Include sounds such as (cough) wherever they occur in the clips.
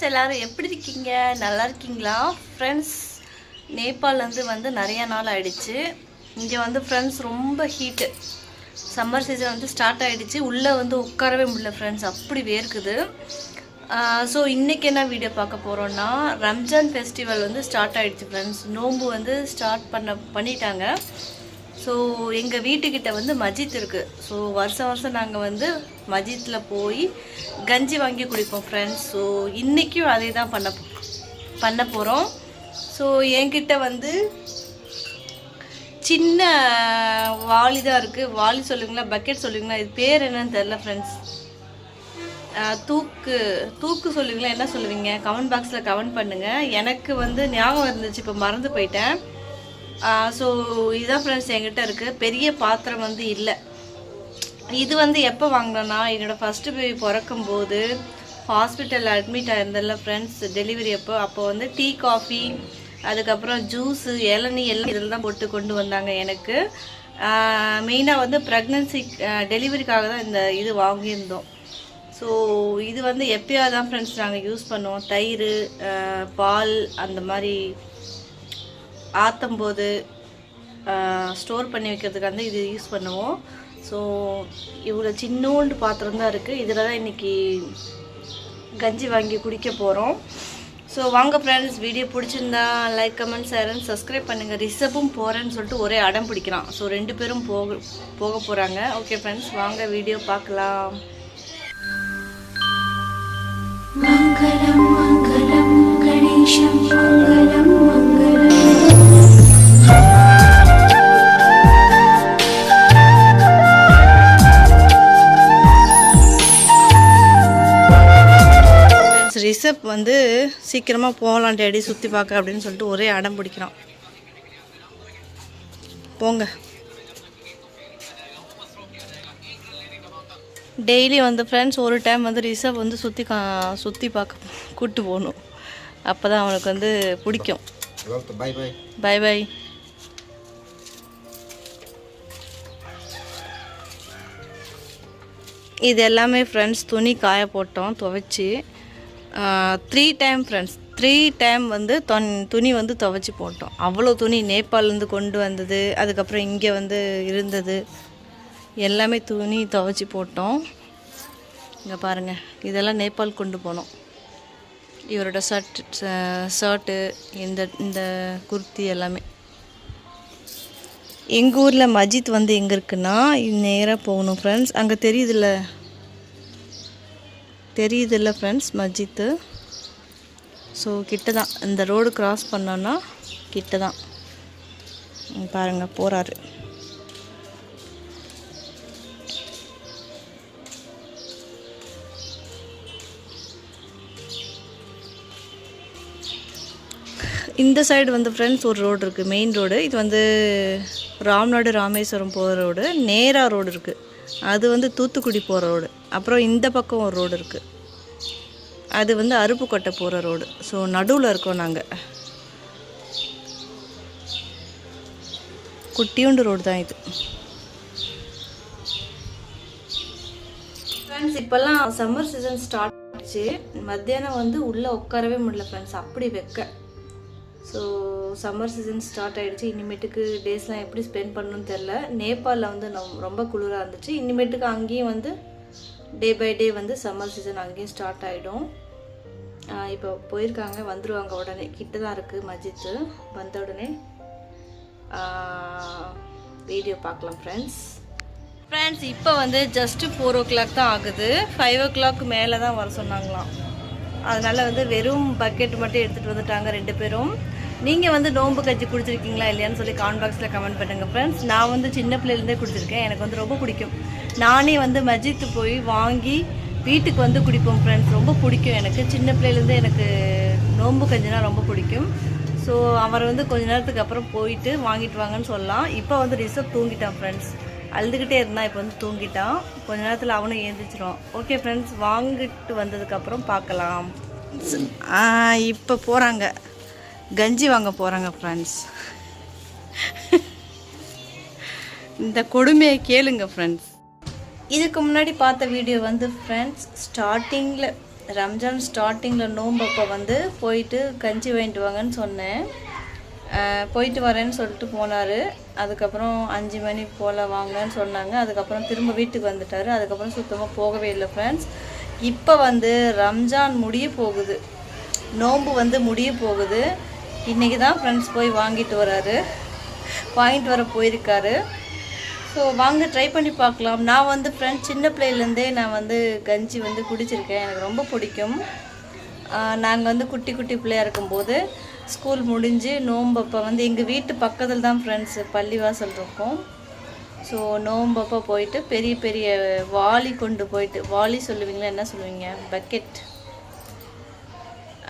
Friends எல்லோரும் எப்படி இருக்கீங்க? நல்லா இருக்கீங்களா? ஃப்ரெண்ட்ஸ் நேபாளிலேருந்து வந்து நிறைய நாள் ஆகிடுச்சு இங்கே வந்து ஃப்ரெண்ட்ஸ் ரொம்ப ஹீட்டு சம்மர் சீசன் வந்து ஸ்டார்ட் ஆகிடுச்சு உள்ளே வந்து உட்காரவே முடியல ஃப்ரெண்ட்ஸ் அப்படி வேர்க்குது. ஸோ இன்றைக்கி என்ன வீடியோ பார்க்க போகிறோன்னா ரம்ஜான் ஃபெஸ்டிவல் வந்து ஸ்டார்ட் ஆகிடுச்சு ஃப்ரெண்ட்ஸ் நோம்பு வந்து ஸ்டார்ட் பண்ண பண்ணிட்டாங்க. ஸோ எங்கள் வீட்டுக்கிட்ட வந்து மஜித் இருக்குது ஸோ வருஷம் வருஷம் நாங்கள் வந்து மஜித்தில் போய் கஞ்சி வாங்கி குடிப்போம் ஃப்ரெண்ட்ஸ் ஸோ இன்றைக்கும் அதே தான் பண்ண பண்ண போகிறோம் ஸோ என்கிட்ட வந்து சின்ன வாளி தான் இருக்குது வாளி சொல்லுங்களா பக்கெட் சொல்லுங்களா இது பேர் என்னன்னு தெரில ஃப்ரெண்ட்ஸ் தூக்கு தூக்கு சொல்லுவீங்களா என்ன சொல்லுவீங்க? கமெண்ட் பாக்ஸில் கமெண்ட் பண்ணுங்கள் எனக்கு வந்து ஞாபகம் இருந்துச்சு இப்போ மறந்து போயிட்டேன். ஸோ இதுதான் ஃப்ரெண்ட்ஸ் என்கிட்ட இருக்குது பெரிய பாத்திரம் வந்து இல்லை. இது வந்து எப்போ வாங்கினேன்னா என்னோடய ஃபஸ்ட்டு பேபி பிறக்கும் போது ஹாஸ்பிட்டலில் அட்மிட் ஆயிருந்தல ஃப்ரெண்ட்ஸ் டெலிவரி அப்போ. அப்போ வந்து டீ காஃபி அதுக்கப்புறம் ஜூஸு இளநீ எல்லாம் இதில் தான் போட்டு கொண்டு வந்தாங்க எனக்கு. மெயினாக வந்து ப்ரெக்னன்சி டெலிவரிக்காக தான் இந்த இது வாங்கியிருந்தோம். ஸோ இது வந்து எப்பயாவது தான் ஃப்ரெண்ட்ஸ் நாங்கள் யூஸ் பண்ணுவோம். தயிர் பால் அந்த மாதிரி ஆற்றும்போது ஸ்டோர் பண்ணி வைக்கிறதுக்கு வந்து இது யூஸ் பண்ணுவோம். ஸோ இவ்வளோ சின்னோண்டு பாத்திரம் தான் இருக்குது இதில் தான் இன்றைக்கி கஞ்சி வாங்கி குடிக்க போகிறோம் ஸோ வாங்க ஃப்ரெண்ட்ஸ் வீடியோ பிடிச்சிருந்தா like comment share and subscribe பண்ணுங்கள் ரிஷப்பும் போகிறேன்னு சொல்லிட்டு ஒரே அடம் பிடிக்கிறான். ஸோ ரெண்டு பேரும் போக போக போகிறாங்க ஓகே ஃப்ரெண்ட்ஸ் வாங்க வீடியோ பார்க்கலாம். மங்களம் மங்களம் கணேஷம் மங்களம். ரிசப் வந்து சீக்கிரமாக போகலாம் டேடி சுற்றி பார்க்க அப்படின்னு சொல்லிட்டு ஒரே அடம் பிடிக்கிறான். போங்க. டெய்லி வந்து ஃப்ரெண்ட்ஸ் ஒரு டைம் வந்து ரிசப் வந்து சுற்றி கா சுற்றி பார்க்க கூப்பிட்டு போகணும். அப்போ தான் அவனுக்கு வந்து பிடிக்கும். பை பை இது எல்லாமே ஃப்ரெண்ட்ஸ் துணி காய போட்டோம் துவைச்சி. Three time friends three time வந்து தொன் துணி வந்து துவைச்சி போட்டோம். அவ்வளோ துணி நேபாள்லேருந்து கொண்டு வந்தது அதுக்கப்புறம் இங்கே வந்து இருந்தது. எல்லாமே துணி துவைச்சி போட்டோம். இங்கே பாருங்கள் இதெல்லாம் நேபாள் கொண்டு போனோம். இவரோட ஷர்ட் ஷர்ட்டு இந்த இந்த குர்த்தி எல்லாமே. எங்கள் ஊரில் மஜித் வந்து எங்கே இருக்குன்னா நேராக போகணும் ஃப்ரெண்ட்ஸ் அங்கே தெரியுதுல்ல தெரியுதுல்ல ஃப்ரெண்ட்ஸ் மஜித்து. ஸோ கிட்ட தான் இந்த ரோடு கிராஸ் பண்ணோன்னா கிட்ட தான் பாருங்கள் போகிறாரு இந்த சைடு வந்து ஃப்ரெண்ட்ஸ் ஒரு ரோடு இருக்குது மெயின் ரோடு இது வந்து ராம்நாடு ராமேஸ்வரம் போகிற ரோடு நேரா ரோடு இருக்குது அது வந்து தூத்துக்குடி போகிற ரோடு. அப்புறம் இந்த பக்கம் ஒரு ரோடு இருக்குது அது வந்து அருப்புக்கோட்டை போகிற ரோடு. ஸோ நடுவில் இருக்கோம் நாங்கள் குட்டியுண்டு ரோடு தான் இது. ஃப்ரெண்ட்ஸ் இப்போல்லாம் சம்மர் சீசன் ஸ்டார்ட் ஆச்சு. மத்தியானம் வந்து உள்ளே உட்காரவே முடியல ஃப்ரெண்ட்ஸ் அப்படி வெக்க. ஸோ சம்மர் சீசன் ஸ்டார்ட் ஆகிடுச்சு இனிமேட்டுக்கு டேஸ்லாம் எப்படி ஸ்பெண்ட் பண்ணணும்னு தெரில நேபாளில் வந்து நம் ரொம்ப குளிராக இருந்துச்சு. இனிமேட்டுக்கு அங்கேயும் வந்து டே பை டே வந்து சம்மர் சீசன் அங்கேயும் ஸ்டார்ட் ஆகிடும் இப்போ போயிருக்காங்க. வந்துடுவாங்க உடனே. கிட்ட தான் இருக்குது மஜித்து வந்த உடனே வீடியோ பார்க்கலாம் ஃப்ரெண்ட்ஸ் ஃப்ரெண்ட்ஸ் இப்போ வந்து ஜஸ்ட்டு ஃபோர் ஓ கிளாக் தான் ஆகுது. ஃபைவ் ஓ கிளாக் மேலே தான் வர சொன்னாங்களாம். அதனால் வந்து வெறும் பக்கெட் மட்டும் எடுத்துகிட்டு வந்துட்டாங்க ரெண்டு பேரும். நீங்கள் வந்து நோம்பு கஞ்சி குடிச்சிருக்கீங்களா இல்லையான்னு சொல்லி காமெண்ட் பாக்ஸில் கமெண்ட் பண்ணுங்கள் ஃப்ரெண்ட்ஸ் நான் வந்து சின்ன பிள்ளையிலேருந்தே குடிச்சிருக்கேன். எனக்கு வந்து ரொம்ப பிடிக்கும். நானே வந்து மஜித்து போய் வாங்கி வீட்டுக்கு வந்து குடிப்போம் ஃப்ரெண்ட்ஸ் ரொம்ப பிடிக்கும் எனக்கு. சின்ன பிள்ளையிலேருந்தே எனக்கு நோம்பு கஞ்சினா ரொம்ப பிடிக்கும். ஸோ அவர் வந்து கொஞ்ச நேரத்துக்கு அப்புறம் போயிட்டு வாங்கிட்டு வாங்கன்னு சொல்லலாம். இப்போ வந்து ரிசர்வ் தூங்கிட்டான் ஃப்ரெண்ட்ஸ் அழுதுகிட்டே இருந்தான் இப்போ வந்து தூங்கிட்டான். கொஞ்ச நேரத்தில் அவனும் ஏந்திரிச்சிருவான். ஓகே ஃப்ரெண்ட்ஸ் வாங்கிட்டு வந்ததுக்கப்புறம் பார்க்கலாம் இப்போ போகிறாங்க கஞ்சி வாங்க போகிறாங்க ஃப்ரெண்ட்ஸ் இந்த கொடுமையை கேளுங்க ஃப்ரெண்ட்ஸ் இதுக்கு முன்னாடி பார்த்த வீடியோ வந்து ஃப்ரெண்ட்ஸ் ஸ்டார்டிங்கில் ரம்ஜான் ஸ்டார்டிங்கில் நோம்பப்போ வந்து போயிட்டு கஞ்சி வாங்கிட்டு வாங்கன்னு சொன்னேன். போயிட்டு வரேன்னு சொல்லிட்டு போனார். அதுக்கப்புறம் அஞ்சு மணி போல் வாங்கன்னு சொன்னாங்க. அதுக்கப்புறம் திரும்ப வீட்டுக்கு வந்துட்டார். அதுக்கப்புறம் சுத்தமாக போகவே இல்லை ஃப்ரெண்ட்ஸ் இப்போ வந்து ரம்ஜான் முடிய போகுது. நோன்பு வந்து முடிய போகுது. இன்றைக்கி தான் ஃப்ரெண்ட்ஸ் போய் வாங்கிட்டு வராரு. வாங்கிட்டு வர போயிருக்காரு. ஸோ வாங்க ட்ரை பண்ணி பார்க்கலாம். நான் வந்து ஃப்ரெண்ட்ஸ் சின்ன பிள்ளையிலேருந்தே நான் வந்து கஞ்சி வந்து குடிச்சிருக்கேன். எனக்கு ரொம்ப பிடிக்கும். நாங்கள் வந்து குட்டி குட்டி பிள்ளையா இருக்கும்போது ஸ்கூல் முடிஞ்சு நோம்பப்போ வந்து எங்கள் வீட்டு பக்கத்தில் தான் ஃப்ரெண்ட்ஸ் பள்ளிவாசல் இருக்கும். ஸோ நோம்பப்போ போயிட்டு பெரிய பெரிய வாளி கொண்டு போயிட்டு வாளி சொல்லுவீங்களா என்ன சொல்லுவீங்க? பக்கெட்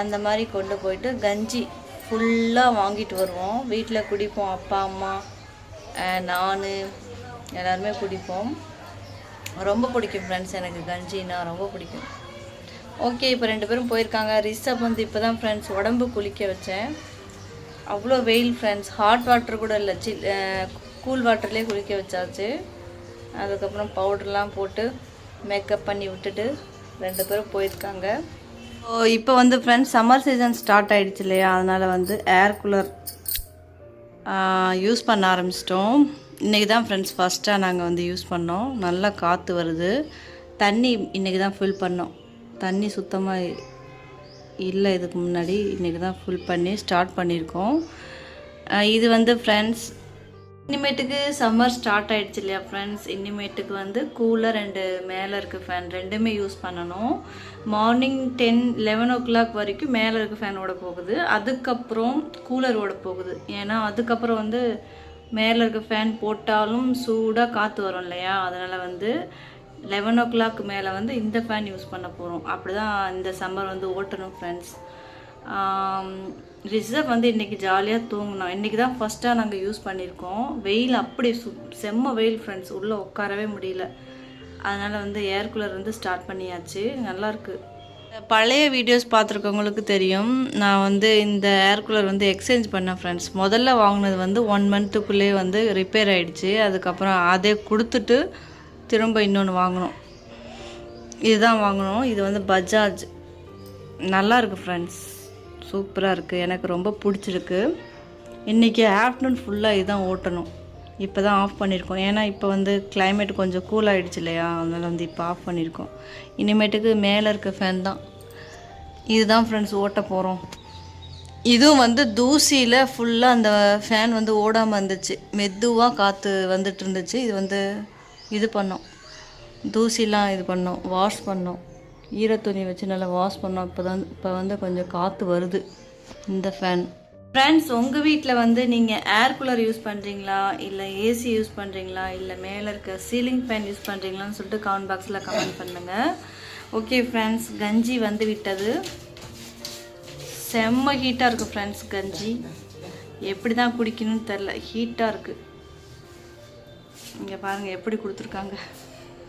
அந்த மாதிரி கொண்டு போயிட்டு கஞ்சி ஃபுல்லாக வாங்கிட்டு வருவோம். வீட்டில் குடிப்போம் அப்பா அம்மா நான் எல்லாருமே குடிப்போம். ரொம்ப பிடிக்கும் ஃப்ரெண்ட்ஸ் எனக்கு கஞ்சின்னா ரொம்ப பிடிக்கும். ஓகே இப்போ ரெண்டு பேரும் போயிருக்காங்க. ரிஷப் வந்து இப்போ தான் ஃப்ரெண்ட்ஸ் உடம்பு குளிக்க வச்சேன். அவ்வளோ வெயில் ஃப்ரெண்ட்ஸ் ஹாட் வாட்டர் கூட இல்லை. சில் கூல் வாட்டர்லேயே குளிக்க வச்சாச்சு. அதுக்கப்புறம் பவுடர்லாம் போட்டு மேக்கப் பண்ணி விட்டுட்டு ரெண்டு பேரும் போயிருக்காங்க. ஸோ இப்போ வந்து ஃப்ரெண்ட்ஸ் சம்மர் சீசன் ஸ்டார்ட் ஆகிடுச்சு இல்லையா? அதனால் வந்து ஏர் கூலர் யூஸ் பண்ண ஆரம்பிச்சிட்டோம். இன்றைக்கி தான் ஃப்ரெண்ட்ஸ் ஃபஸ்ட்டாக நாங்கள் வந்து யூஸ் பண்ணோம். நல்லா காற்று வருது. தண்ணி இன்றைக்கி தான் ஃபில் பண்ணோம். தண்ணி சுத்தமாக இல்லை இதுக்கு முன்னாடி. இன்றைக்கி தான் ஃபுல் பண்ணி ஸ்டார்ட் பண்ணியிருக்கோம் இது வந்து ஃப்ரெண்ட்ஸ் இனிமேட்டுக்கு சம்மர் ஸ்டார்ட் ஆகிடுச்சு இல்லையா ஃப்ரெண்ட்ஸ் இனிமேட்டுக்கு வந்து கூலர் அண்டு மேலே இருக்க ஃபேன் ரெண்டுமே யூஸ் பண்ணணும். Morning ten eleven o'clock வரைக்கும் மேலே இருக்க ஃபேன் ஓட போகுது. அதுக்கப்புறம் கூலர் ஓட போகுது. ஏன்னா அதுக்கப்புறம் வந்து மேலே இருக்க ஃபேன் போட்டாலும் சூடாக காற்று வரும் இல்லையா? அதனால் வந்து லெவன் ஓ கிளாக் மேலே வந்து இந்த ஃபேன் யூஸ் பண்ண போகிறோம் அப்படி தான் இந்த சம்மர் வந்து ஓட்டணும் ஃப்ரெண்ட்ஸ் ரிசர்வ் வந்து இன்றைக்கி ஜாலியாக தூங்கினோம் இன்றைக்கி தான் ஃபஸ்ட்டாக நாங்கள் யூஸ் பண்ணியிருக்கோம். வெயில் அப்படி சு செம்ம வெயில் ஃப்ரெண்ட்ஸ் உள்ளே உட்காரவே முடியல. அதனால் வந்து ஏர் கூலர் வந்து ஸ்டார்ட் பண்ணியாச்சு. நல்லாயிருக்கு பழைய வீடியோஸ் பார்த்துருக்கவங்களுக்கு தெரியும். நான் வந்து இந்த ஏர் கூலர் வந்து எக்ஸ்சேஞ்ச் பண்ணேன் ஃப்ரெண்ட்ஸ் முதல்ல வாங்கினது வந்து ஒன் மந்த்துக்குள்ளேயே வந்து ரிப்பேர் ஆகிடுச்சு அதுக்கப்புறம் அதே கொடுத்துட்டு திரும்ப இன்னொன்று வாங்கினோம் இதுதான் வாங்கினோம் இது வந்து பஜாஜ். நல்லா இருக்குது ஃப்ரெண்ட்ஸ் சூப்பராக இருக்குது எனக்கு ரொம்ப பிடிச்சிருக்கு. இன்றைக்கி ஆஃப்டர்நூன் ஃபுல்லாக இதுதான் ஓட்டணும். இப்போ தான் ஆஃப் பண்ணியிருக்கோம் ஏன்னா இப்போ வந்து கிளைமேட் கொஞ்சம் கூல் ஆகிடுச்சு இல்லையா? அதனால் வந்து இப்போ ஆஃப் பண்ணியிருக்கோம் இனிமேட்டுக்கு மேலே இருக்க ஃபேன் தான். இதுதான் ஃப்ரெண்ட்ஸ் ஓட்ட போகிறோம் இதுவும் வந்து தூசியில் ஃபுல்லாக அந்த ஃபேன் வந்து ஓடாமல் இருந்துச்சு. மெதுவாக காற்று வந்துட்டு இருந்துச்சு. இது வந்து இது பண்ணோம். தூசிலாம் இது பண்ணோம். வாஷ் பண்ணோம். ஈரத்துணி வச்சு நல்லா வாஷ் பண்ணோம். இப்போ தான் இப்போ வந்து கொஞ்சம் காற்று வருது. இந்த ஃபேன் ஃப்ரெண்ட்ஸ் உங்கள் வீட்டில் வந்து நீங்கள் ஏர் கூலர் யூஸ் பண்ணுறீங்களா இல்லை ஏசி யூஸ் பண்ணுறீங்களா இல்லை மேலே இருக்க சீலிங் ஃபேன் யூஸ் பண்ணுறீங்களான்னு சொல்லிட்டு கமெண்ட் பாக்ஸில் கமெண்ட் பண்ணுங்கள் ஓகே ஃப்ரெண்ட்ஸ் கஞ்சி வந்து விட்டது. செம்ம ஹீட்டாக இருக்குது ஃப்ரெண்ட்ஸ் கஞ்சி. எப்படி தான் குடிக்கணும்னு தெரில ஹீட்டாக இருக்குது இங்கே பாருங்கள் எப்படி கொடுத்துருக்காங்க.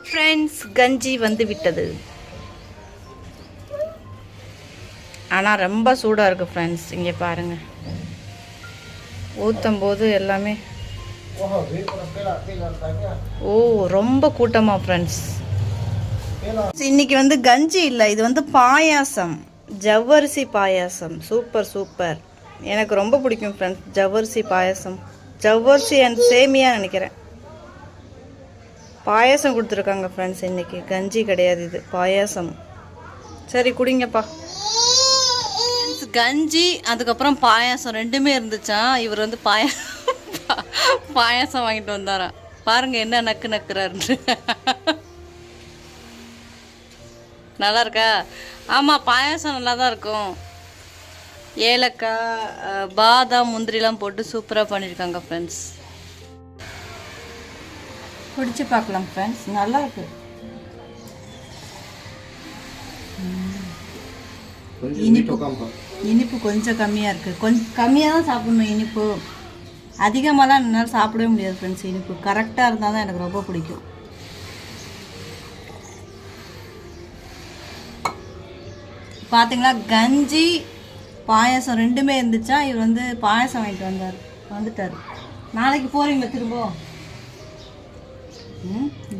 ஃப்ரெண்ட்ஸ் கஞ்சி வந்து விட்டது. ஆனால் ரொம்ப சூடாக இருக்குது ஃப்ரெண்ட்ஸ் இங்கே பாருங்கள் ஊற்றும் போது எல்லாமே ஓ ரொம்ப கூட்டமாக ஃப்ரெண்ட்ஸ் இன்னைக்கு வந்து கஞ்சி இல்லை இது வந்து பாயாசம். ஜவ்வரிசி பாயாசம். Super super. எனக்கு ரொம்ப பிடிக்கும் ஃப்ரெண்ட்ஸ் ஜவ்வரிசி பாயாசம். ஜவ்வரிசி அண்ட் சேமியா நினைக்கிறேன். பாயாசம் கொடுத்துருக்காங்க ஃப்ரெண்ட்ஸ் இன்றைக்கி கஞ்சி கிடையாது இது. பாயாசம். சரி குடிங்கப்பா. கஞ்சி அதுக்கப்புறம் பாயாசம். ரெண்டுமே இருந்துச்சா? இவர் வந்து பாய (laughs) பாயாசம் வாங்கிட்டு வந்தாரா? பாருங்க என்ன நக்கு நக்குறாரு நல்லா இருக்கா? ஆமாம் பாயாசம் நல்லா தான் இருக்கும். ஏலக்காய் பாதாம் முந்திரிலாம் போட்டு சூப்பராக பண்ணியிருக்காங்க ஃப்ரெண்ட்ஸ் குடிச்சு பார்க்கலாம் ஃப்ரெண்ட்ஸ் நல்லா இருக்கு. இனிப்பு இனிப்பு கொஞ்சம் கம்மியாக இருக்குது கொஞ்சம் கம்மியாக தான் சாப்பிடணும் இனிப்பு. அதிகமாகலாம் என்னால் சாப்பிடவே முடியாது ஃப்ரெண்ட்ஸ் இனிப்பு. கரெக்டாக இருந்தால் தான் எனக்கு ரொம்ப பிடிக்கும். பார்த்தீங்களா கஞ்சி பாயாசம் ரெண்டுமே இருந்துச்சா? இவர் வந்து பாயாசம் வாங்கிட்டு வந்தார் வந்துட்டார். நாளைக்கு போகிறீங்களா திரும்ப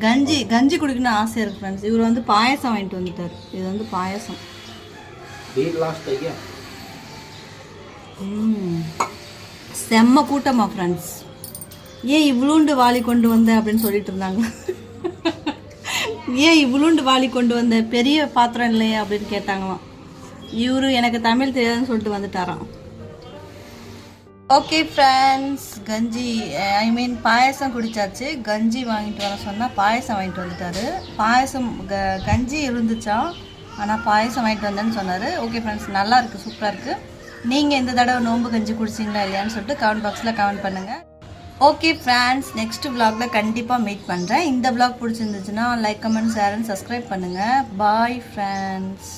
கஞ்சி கஞ்சி குடிக்கணும்னு ஆசையாக இருக்குது ஃப்ரெண்ட்ஸ் இவர் வந்து பாயாசம் வாங்கிட்டு வந்துட்டார். இது வந்து பாயாசம். செம்ம கூட்டமா ஃப்ரெண்ட்ஸ் ஏன் இவ்வளோண்டு வாளி கொண்டு வந்த அப்படின்னு சொல்லிட்டு இருந்தாங்க. ஏன் இவ்வளோண்டு வாளி கொண்டு வந்த பெரிய பாத்திரம் இல்லையா அப்படின்னு கேட்டாங்களாம். இவரு எனக்கு தமிழ் தெரியாதுன்னு சொல்லிட்டு வந்துட்டாராம். ஓகே ஃப்ரெண்ட்ஸ் கஞ்சி ஐ மீன் பாயசம் குடிச்சாச்சு. கஞ்சி வாங்கிட்டு வர சொன்னால் பாயசம் வாங்கிட்டு வந்துட்டாரு. பாயசம் க கஞ்சி இருந்துச்சா? ஆனால் பாயசம் வாங்கிட்டு வந்தேன்னு சொன்னார். ஓகே ஃப்ரெண்ட்ஸ் நல்லா இருக்குது சூப்பராக இருக்குது நீங்கள் இந்த தடவை நோன்பு கஞ்சி குடிச்சிங்களா இல்லையான்னு சொல்லிட்டு கமெண்ட் பாக்ஸில் கமெண்ட் பண்ணுங்கள் ஓகே ஃப்ரெண்ட்ஸ் நெக்ஸ்ட் vlogல கண்டிப்பாக மீட் பண்ணுறேன் இந்த vlog பிடிச்சிருந்துச்சுன்னா like comment share and subscribe பண்ணுங்கள் பாய் ஃப்ரெண்ட்ஸ்